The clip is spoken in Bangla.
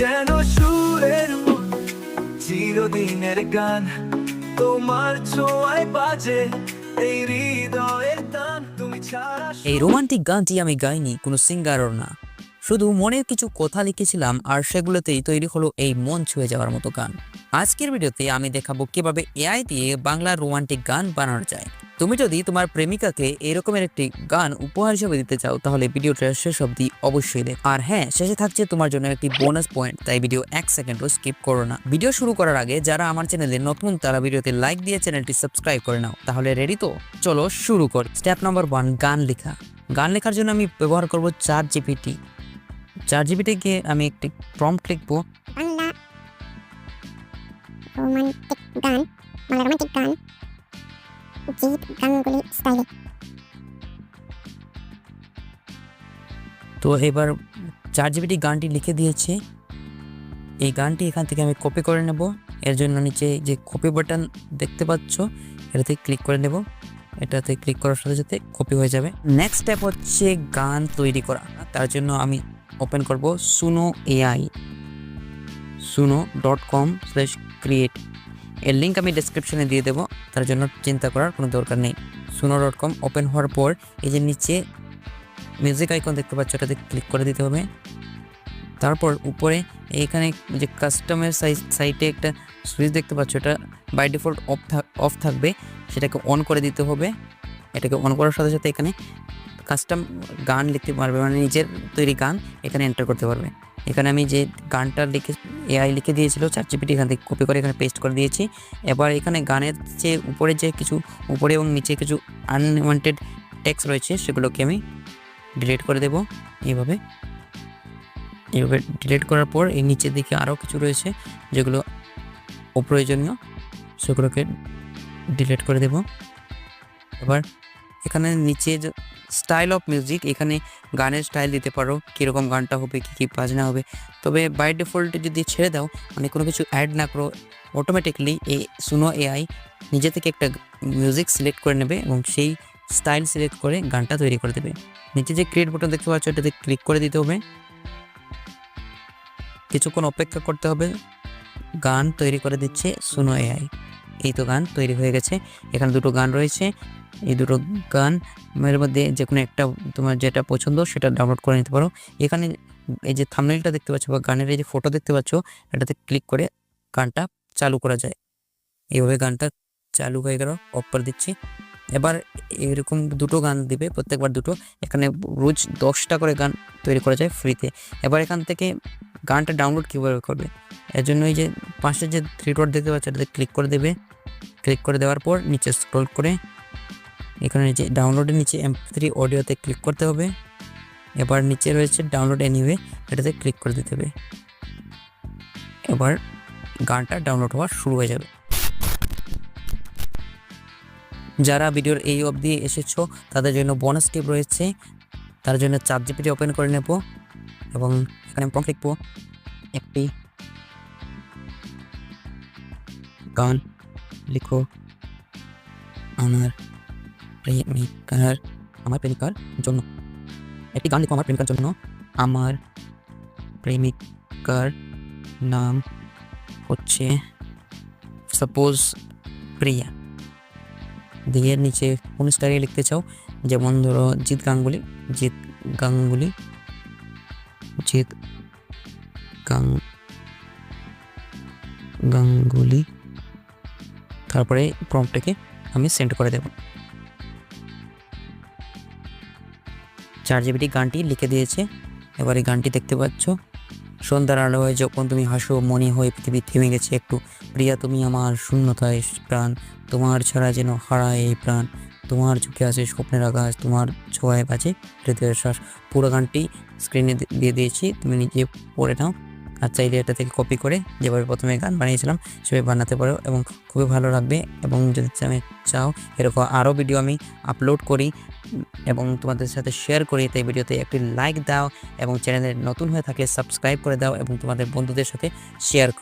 যেন সুরের চিরদিনের গান। তোমার ছোঁয়ায় বাজে এই হৃদয়ের টান। তুমি ছাড়া এই রোমান্টিক গানটি আমি গাইনি, কোনো সিঙ্গারও না। শুধু মনের কিছু কথা লিখেছিলাম আর সেগুলোতেই তৈরি হলো এই মন ছুঁয়ে যাওয়ার মতো গান। আজকের ভিডিওতে আমি দেখাবো কীভাবে এআই দিয়ে বাংলা রোমান্টিক গান বানানো যায়। তুমি যদি তোমার প্রেমিকাকে এরকমের একটি গান উপহার হিসেবে দিতে চাও, তাহলে ভিডিওটা শেষ অবধি অবশ্যই দেখ। আর হ্যাঁ শেষে থাকছে তোমার জন্য একটি বোনাস পয়েন্ট তাই ভিডিও এক সেকেন্ডও স্কিপ করো না। ভিডিও শুরু করার আগে যারা আমার চ্যানেলে নতুন, তারা ভিডিওতে লাইক দিয়ে চ্যানেলটি সাবস্ক্রাইব করে নাও। তাহলে রেডি তো? চলো শুরু কর। স্টেপ নাম্বার ওয়ান গান লেখা। গান লেখার জন্য আমি ব্যবহার করব চার জিপিটি চার জিপিটি গিয়ে আমি একটি প্রম্পট লিখব। বাংলা রোমান্টিক গান বাংলা রোমান্টিক গান জিৎ গাঙ্গুলি স্টাইলে তো এবার চার জিবিটি গানটি লিখে দিয়েছে। এই গানটি এখান থেকে আমি কপি করে নেব। এর জন্য নিচে যে কপি বাটন দেখতে পাচ্ছ এটাতে ক্লিক করে নেব। এটাতে ক্লিক করার সাথে সাথে কপি হয়ে যাবে। নেক্সট স্টেপ হচ্ছে গান তৈরি করা। তার জন্য আমি ওপেন করব Suno AI Suno dot com slash create এর লিঙ্ক আমি ডেসক্রিপশনে দিয়ে দেবো, তার জন্য চিন্তা করার কোনো দরকার নেই। সুনো ডট কম ওপেন হওয়ার পর, এই যে নিচে মিউজিক আইকন দেখতে পাচ্ছ, ওটাতে ক্লিক করে দিতে হবে। তারপর উপরে এইখানে যে কাস্টমের সাইজ সাইটে একটা সুইচ দেখতে পাচ্ছ এটা বাই ডিফল্ট অফ অফ থাকবে, সেটাকে অন করে দিতে হবে। এটাকে অন করার সাথে সাথে এখানে কাস্টম গান লিখতে পারবে মানে নিজের তৈরি গান এখানে এন্টার করতে পারবে। এখানে আমি যে গানটা লিখে এআই লিখে দিয়েছিল চার জিপিটি এখান থেকে কপি করে এখানে পেস্ট করে দিয়েছি। এবার এখানে গানের যে উপরে যে কিছু, উপরে এবং নিচে কিছু আনওয়ান্টেড টেক্সট রয়েছে, সেগুলোকে আমি ডিলিট করে দেব। এইভাবে এইভাবে ডিলিট করার পর এই নিচের দিকে আরও কিছু রয়েছে, যেগুলো অপ্রয়োজনীয়, সেগুলোকে ডিলিট করে দেব। এবার এখানে নিচে স্টাইল অফ মিউজিক এখানে গানের স্টাইল দিতে পারো, কীরকম গানটা হবে, কী কী বাজনা হবে। তবে বাই ডিফল্টে যদি ছেড়ে দাও মানে কোনো কিছু অ্যাড না করো অটোমেটিকলি এই সুনো এআই নিজে থেকে একটা মিউজিক সিলেক্ট করে নেবে এবং সেই স্টাইল সিলেক্ট করে গানটা তৈরি করে দেবে। নিচে যে ক্রিয়েট বাটন দেখতে পাচ্ছ, এটাতে ক্লিক করে দিতে হবে। কিছুক্ষণ অপেক্ষা করতে হবে। গান তৈরি করে দিচ্ছে সুনো এআই এই তো গান তৈরি হয়ে গেছে। এখানে দুটো গান রয়েছে। এই দুটো গান এর মধ্যে যে কোনো একটা তোমার যেটা পছন্দ সেটা ডাউনলোড করে নিতে পারো। এখানে এই যে থামনেলটা দেখতে পাচ্ছ বা গানের এই যে ফটো দেখতে পাচ্ছ, এটাতে ক্লিক করে গানটা চালু করা যায়। এইভাবে গানটা চালু হয়ে গেল অফ করে দিচ্ছি। এবার এরকম দুটো গান দিবে, প্রত্যেকবার দুটো। এখানে রোজ দশটা করে গান তৈরি করা যায় ফ্রিতে এবার এখান থেকে গানটা ডাউনলোড কীভাবে করবে? এর জন্য এই যে পাশে যে থ্রি ডট দেখতে পাচ্ছ, এটাতে ক্লিক করে দেবে। ক্লিক করে দেওয়ার পর নিচে স্ক্রল করে এখানে যে ডাউনলোডের নিচে এম থ্রি অডিওতে ক্লিক করতে হবে। এবার নিচে রয়েছে ডাউনলোড এনিওয়ে এটাতে ক্লিক করে দিতে হবে। এবার গানটা ডাউনলোড হওয়া শুরু হয়ে যাবে। যারা ভিডিওর এই অবধি এসেছ, তাদের জন্য বোনাস টিপ রয়েছে। তার জন্য চার জিপিটি ওপেন করে নেব এবং এখানে প্রম্পট লিখব, একটি গান লিখো, আমার প্রেমিকার, আমার প্রেমিকার জন্য। একটি গান লিখো আমার প্রেমিকার জন্য। আমার প্রেমিকার নাম হচ্ছে সাপোজ প্রিয়া দিয়ে নিচে কোন স্টাইলে লিখতে চাও? যেমন ধরো, জিৎ গাঙ্গুলি জিৎ গাঙ্গুলি, জিৎ গাং, গাঙ্গুলি। তারপরে প্রম্পটাকে আমি সেন্ড করে দেব। চার জিবিটি গানটি লিখে দিয়েছে। এবার এই গানটি দেখতে পাচ্ছ। সন্ধ্যার আলো হয়ে যখন তুমি হাসো, মনে হয়ে পৃথিবী থেমে গেছে একটু। প্রিয়া, তুমি আমার শূন্যতায় প্রাণ। তোমার ছাড়া যেন হারায় এই প্রাণ। তোমার চোখে আছে স্বপ্নের আকাশ, তোমার ছোঁয়ায় বাজে হৃদয়ের শ্বাস। পুরো গানটি স্ক্রিনে দিয়ে দিয়েছি। তুমি নিজে পড়ে নাও। আর চাইলে এটা থেকে কপি করে যেভাবে প্রথমে গান বানিয়েছিলাম, সেভাবে বানাতে পারো এবং খুবই ভালো লাগবে। এবং যদি আমি চাও, এরকম আরও ভিডিও আমি আপলোড করি এবং তোমাদের সাথে শেয়ার করি, তাই ভিডিওতে একটি লাইক দাও এবং চ্যানেলে নতুন হয়ে থাকলে সাবস্ক্রাইব করে দাও এবং তোমাদের বন্ধুদের সাথে শেয়ার করো